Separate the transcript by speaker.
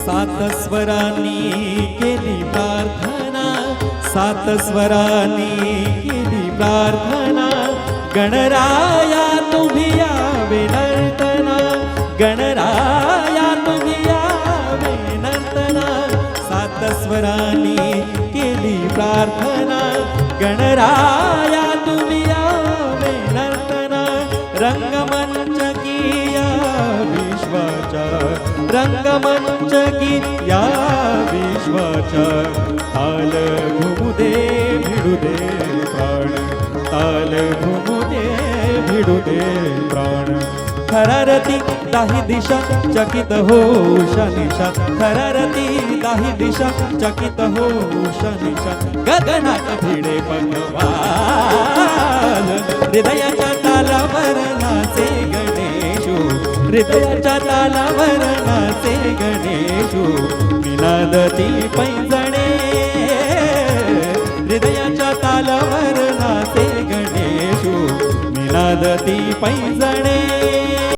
Speaker 1: सात स्वरांनी केली प्रार्थना सात स्वरांनी केली प्रार्थना. गणराया तुम्ही यावे नर्तना गणराया तुम्ही यावे नर्तना. सात स्वरांनी केली प्रार्थना गणराया तुम्ही यावे नर्तना. रंगम रंगमंच गीत या विश्वाचा। ताल घुमू दे भिडू दे प्राण। ताल घुमू दे भिडू दे प्राण। थरारती दाही दिशा चकित हो शनिशा। थरारती दाही दिशा चकित हो शनिशा। गगनात भिडे भगवान हृदयाच्या तालावर नाचे गणेशो। हृदयाच्या तालावर नाचे गणेशू मिनादती पैंजणे. हृदयाच्या तालावर नाचे गणेशू मिनादती पैंजणे.